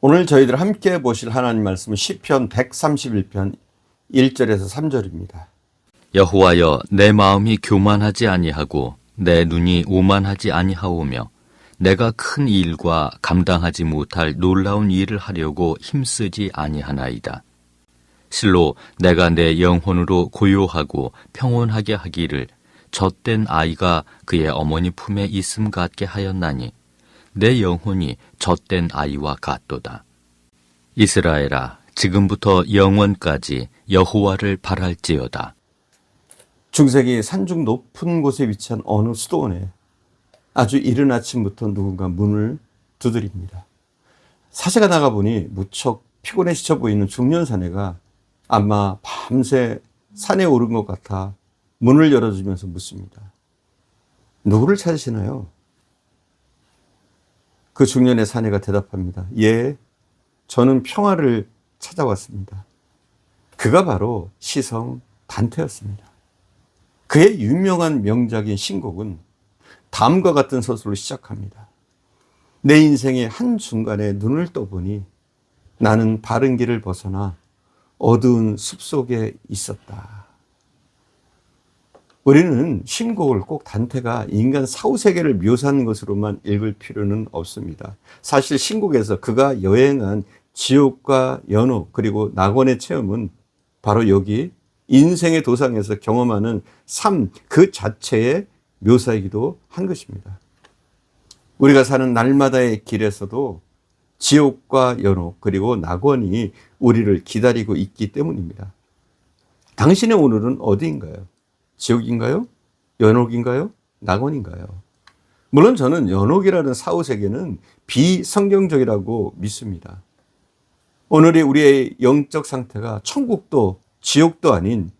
오늘 저희들 함께 보실 하나님 말씀은 시편 131편 1절에서 3절입니다. 여호와여 내 마음이 교만하지 아니하고 내 눈이 오만하지 아니하오며 내가 큰 일과 감당하지 못할 놀라운 일을 하려고 힘쓰지 아니하나이다. 실로 내가 내 영혼으로 고요하고 평온하게 하기를 젖된 아이가 그의 어머니 품에 있음 같게 하였나니 내 영혼이 젖된 아이와 같도다. 이스라엘아 지금부터 영원까지 여호와를 바랄지어다. 중세기 산중 높은 곳에 위치한 어느 수도원에 아주 이른 아침부터 누군가 문을 두드립니다. 사제가 나가보니 무척 피곤해 지쳐 보이는 중년 사내가 아마 밤새 산에 오른 것 같아 문을 열어주면서 묻습니다. 누구를 찾으시나요? 그 중년의 사내가 대답합니다. 예, 저는 평화를 찾아왔습니다. 그가 바로 시성 단테였습니다. 그의 유명한 명작인 신곡은 다음과 같은 서술로 시작합니다. 내 인생의 한중간에 눈을 떠보니 나는 바른 길을 벗어나 어두운 숲 속에 있었다. 우리는 신곡을 꼭 단테가 인간 사후세계를 묘사한 것으로만 읽을 필요는 없습니다. 사실 신곡에서 그가 여행한 지옥과 연옥 그리고 낙원의 체험은 바로 여기 인생의 도상에서 경험하는 삶 그 자체의 묘사이기도 한 것입니다. 우리가 사는 날마다의 길에서도 지옥과 연옥 그리고 낙원이 우리를 기다리고 있기 때문입니다. 당신의 오늘은 어디인가요? 지옥인가요? 연옥인가요? 낙원인가요? 물론 저는 연옥이라는 사후 세계는 비성경적이라고 믿습니다. 오늘의 우리의 영적 상태가 천국도 지옥도 아닌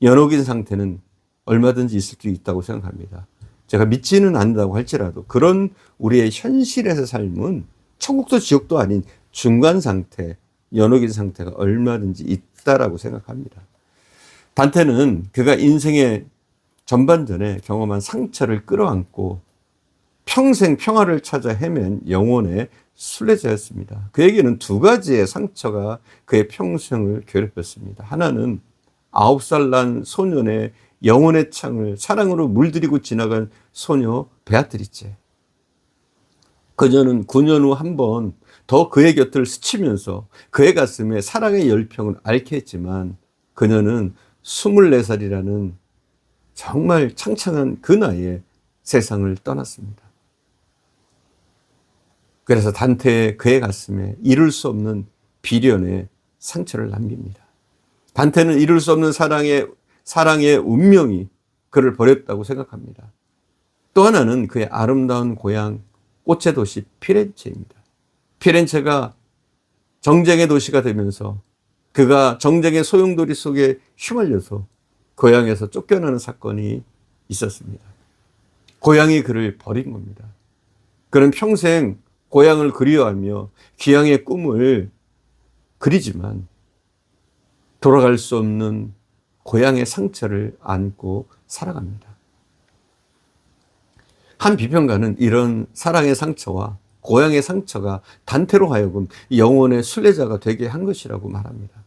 연옥인 상태는 얼마든지 있을 수 있다고 생각합니다. 제가 믿지는 않는다고 할지라도 그런 우리의 현실에서 삶은 천국도 지옥도 아닌 중간 상태, 연옥인 상태가 얼마든지 있다라고 생각합니다. 단테는 그가 인생의 전반전에 경험한 상처를 끌어안고 평생 평화를 찾아 헤맨 영혼의 순례자였습니다. 그에게는 두 가지의 상처가 그의 평생을 괴롭혔습니다. 하나는 아홉 살 난 소년의 영혼의 창을 사랑으로 물들이고 지나간 소녀 베아트리체. 그녀는 9년 후 한 번 더 그의 곁을 스치면서 그의 가슴에 사랑의 열평을 앓게 했지만 그녀는 24살이라는 정말 창창한 그 나이에 세상을 떠났습니다. 그래서 단테의 그의 가슴에 이룰 수 없는 비련의 상처를 남깁니다. 단테는 이룰 수 없는 사랑의 사랑의 운명이 그를 버렸다고 생각합니다. 또 하나는 그의 아름다운 고향 꽃의 도시 피렌체입니다. 피렌체가 정쟁의 도시가 되면서 그가 정쟁의 소용돌이 속에 휘말려서 고향에서 쫓겨나는 사건이 있었습니다. 고향이 그를 버린 겁니다. 그는 평생 고향을 그리워하며 귀향의 꿈을 그리지만 돌아갈 수 없는 고향의 상처를 안고 살아갑니다. 한 비평가는 이런 사랑의 상처와 고향의 상처가 단테로 하여금 영혼의 순례자가 되게 한 것이라고 말합니다.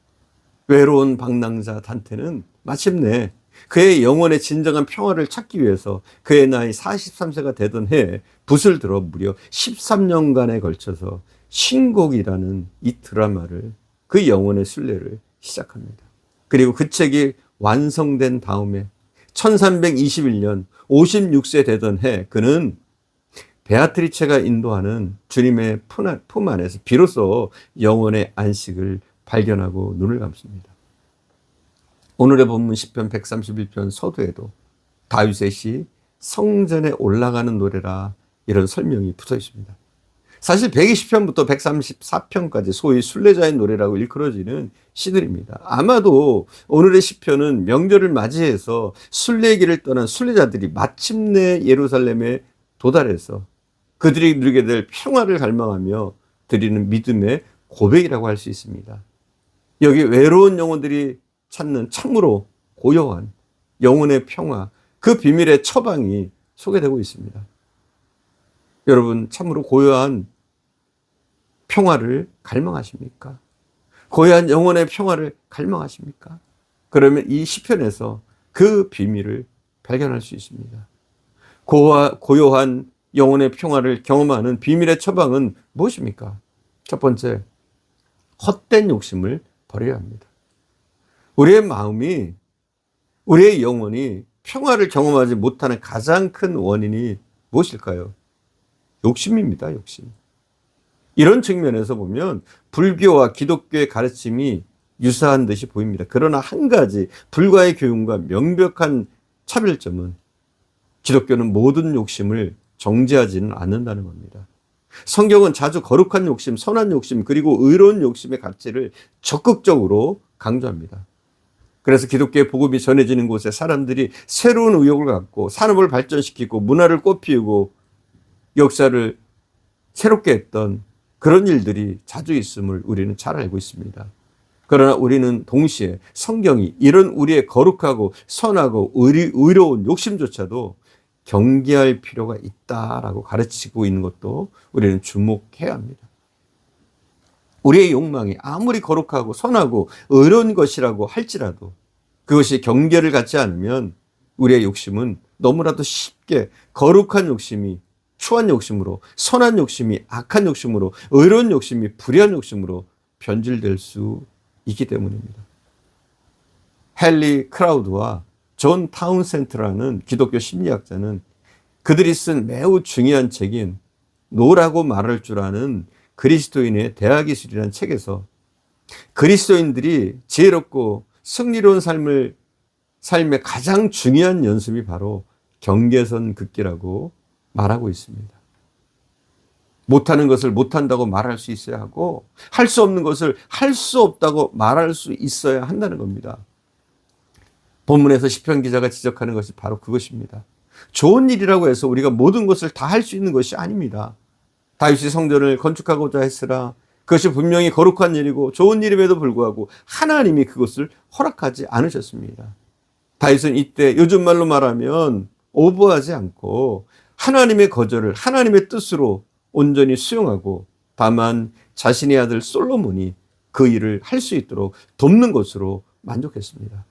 외로운 방랑자 단테는 마침내 그의 영혼의 진정한 평화를 찾기 위해서 그의 나이 43세가 되던 해에 붓을 들어 무려 13년간에 걸쳐서 신곡이라는 이 드라마를 그 영혼의 순례를 시작합니다. 그리고 그 책이 완성된 다음에 1321년 56세 되던 해 그는 베아트리체가 인도하는 주님의 품 안에서 비로소 영혼의 안식을 발견하고 눈을 감습니다. 오늘의 본문 10편 131편 서두에도 다윗의 시 성전에 올라가는 노래라 이런 설명이 붙어 있습니다. 사실 120편부터 134편까지 소위 순례자의 노래라고 일컬어지는 시들입니다. 아마도 오늘의 시편은 명절을 맞이해서 순례 길을 떠난 순례자들이 마침내 예루살렘에 도달해서 그들이 누리게 될 평화를 갈망하며 드리는 믿음의 고백이라고 할 수 있습니다. 여기 외로운 영혼들이 찾는 참으로 고요한 영혼의 평화, 그 비밀의 처방이 소개되고 있습니다. 여러분, 참으로 고요한 평화를 갈망하십니까? 고요한 영혼의 평화를 갈망하십니까? 그러면 이 시편에서 그 비밀을 발견할 수 있습니다. 고와, 고요한 영혼의 평화를 경험하는 비밀의 처방은 무엇입니까? 첫 번째, 헛된 욕심을 버려야 합니다. 우리의 마음이, 우리의 영혼이 평화를 경험하지 못하는 가장 큰 원인이 무엇일까요? 욕심입니다, 욕심. 이런 측면에서 보면 불교와 기독교의 가르침이 유사한 듯이 보입니다. 그러나 한 가지 불과의 교훈과 명백한 차별점은 기독교는 모든 욕심을 정죄하지는 않는다는 겁니다. 성경은 자주 거룩한 욕심, 선한 욕심, 그리고 의로운 욕심의 가치를 적극적으로 강조합니다. 그래서 기독교의 복음이 전해지는 곳에 사람들이 새로운 의욕을 갖고 산업을 발전시키고 문화를 꽃피우고 역사를 새롭게 했던 그런 일들이 자주 있음을 우리는 잘 알고 있습니다. 그러나 우리는 동시에 성경이 이런 우리의 거룩하고 선하고 의리, 의로운 욕심조차도 경계할 필요가 있다라고 가르치고 있는 것도 우리는 주목해야 합니다. 우리의 욕망이 아무리 거룩하고 선하고 의로운 것이라고 할지라도 그것이 경계를 갖지 않으면 우리의 욕심은 너무나도 쉽게 거룩한 욕심이 추한 욕심으로 선한 욕심이 악한 욕심으로 의로운 욕심이 불의한 욕심으로 변질될 수 있기 때문입니다. 헨리 크라우드와 존 타운센트라는 기독교 심리학자는 그들이 쓴 매우 중요한 책인 노라고 말할 줄 아는 그리스도인의 대화기술이라는 책에서 그리스도인들이 지혜롭고 승리로운 삶을 삶의 가장 중요한 연습이 바로 경계선 긋기라고 말하고 있습니다. 못하는 것을 못한다고 말할 수 있어야 하고, 할 수 없는 것을 할 수 없다고 말할 수 있어야 한다는 겁니다. 본문에서 시편 기자가 지적하는 것이 바로 그것입니다. 좋은 일이라고 해서 우리가 모든 것을 다 할 수 있는 것이 아닙니다. 다윗이 성전을 건축하고자 했으나 그것이 분명히 거룩한 일이고 좋은 일임에도 불구하고 하나님이 그것을 허락하지 않으셨습니다. 다윗은 이때 요즘 말로 말하면 오버하지 않고 하나님의 거절을 하나님의 뜻으로 온전히 수용하고 다만 자신의 아들 솔로몬이 그 일을 할 수 있도록 돕는 것으로 만족했습니다.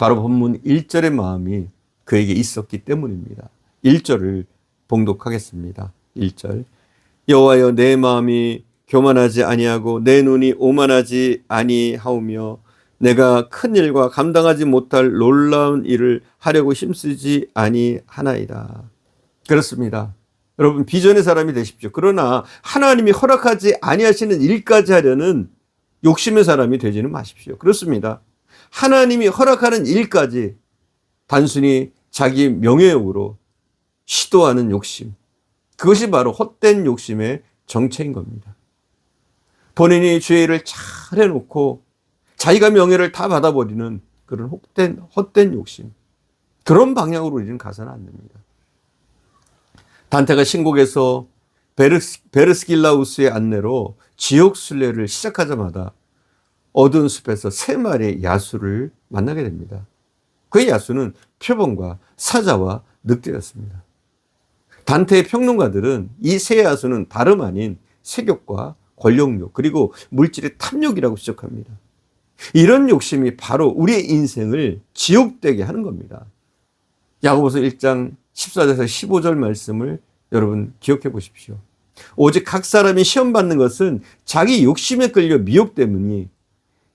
바로 본문 1절의 마음이 그에게 있었기 때문입니다. 1절을 봉독하겠습니다. 1절 여호와여 내 마음이 교만하지 아니하고 내 눈이 오만하지 아니하오며 내가 큰 일과 감당하지 못할 놀라운 일을 하려고 힘쓰지 아니하나이다. 그렇습니다. 여러분 비전의 사람이 되십시오. 그러나 하나님이 허락하지 아니하시는 일까지 하려는 욕심의 사람이 되지는 마십시오. 그렇습니다. 하나님이 허락하는 일까지 단순히 자기 명예욕으로 시도하는 욕심. 그것이 바로 헛된 욕심의 정체인 겁니다. 본인이 죄를 잘 해놓고 자기가 명예를 다 받아버리는 그런 헛된, 헛된 욕심. 그런 방향으로 우리는 가서는 안 됩니다. 단테가 신곡에서 베르스, 베르스길라우스의 안내로 지옥 순례를 시작하자마자 어두운 숲에서 세 마리의 야수를 만나게 됩니다. 그 야수는 표범과 사자와 늑대였습니다. 단테의 평론가들은 이 세 야수는 다름 아닌 세욕과 권력욕 그리고 물질의 탐욕이라고 지적합니다. 이런 욕심이 바로 우리의 인생을 지옥되게 하는 겁니다. 야고보서 1장 14절에서 15절 말씀을 여러분 기억해 보십시오. 오직 각 사람이 시험 받는 것은 자기 욕심에 끌려 미혹 때문이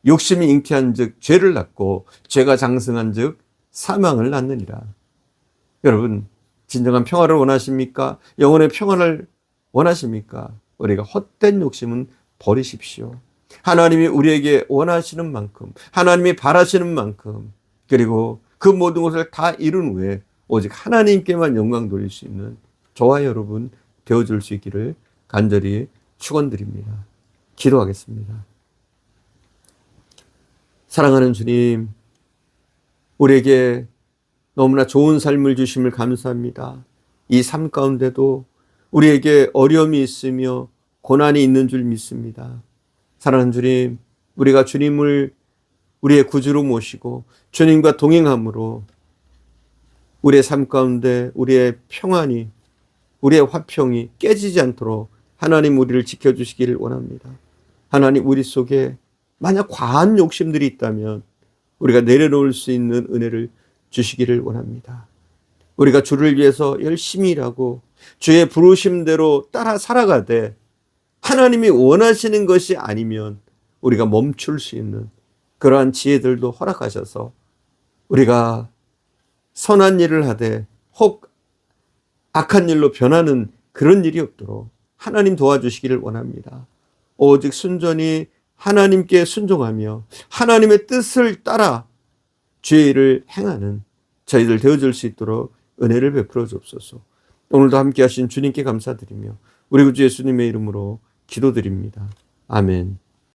욕심이 잉태한 즉 죄를 낳고 죄가 장성한 즉 사망을 낳느니라. 여러분 진정한 평화를 원하십니까? 영혼의 평화를 원하십니까? 우리가 헛된 욕심은 버리십시오. 하나님이 우리에게 원하시는 만큼, 하나님이 바라시는 만큼, 그리고 그 모든 것을 다 이룬 후에 오직 하나님께만 영광 돌릴 수 있는 저와 여러분 되어줄 수 있기를 간절히 축원드립니다. 기도하겠습니다. 사랑하는 주님, 우리에게 너무나 좋은 삶을 주심을 감사합니다. 이 삶 가운데도 우리에게 어려움이 있으며 고난이 있는 줄 믿습니다. 사랑하는 주님, 우리가 주님을 우리의 구주로 모시고 주님과 동행함으로 우리의 삶 가운데 우리의 평안이 우리의 화평이 깨지지 않도록 하나님 우리를 지켜주시기를 원합니다. 하나님 우리 속에 만약 과한 욕심들이 있다면 우리가 내려놓을 수 있는 은혜를 주시기를 원합니다. 우리가 주를 위해서 열심히 일하고 주의 부르심대로 따라 살아가되 하나님이 원하시는 것이 아니면 우리가 멈출 수 있는 그러한 지혜들도 허락하셔서 우리가 선한 일을 하되 혹 악한 일로 변하는 그런 일이 없도록 하나님 도와주시기를 원합니다. 오직 순전히 하나님께 순종하며 하나님의 뜻을 따라 일을 행하는 저희들 되어줄 수 있도록 은혜를 베풀어 주옵소서. 오늘도 함께 하신 주님께 감사드리며 우리 구주 예수님의 이름으로 기도드립니다. 아멘.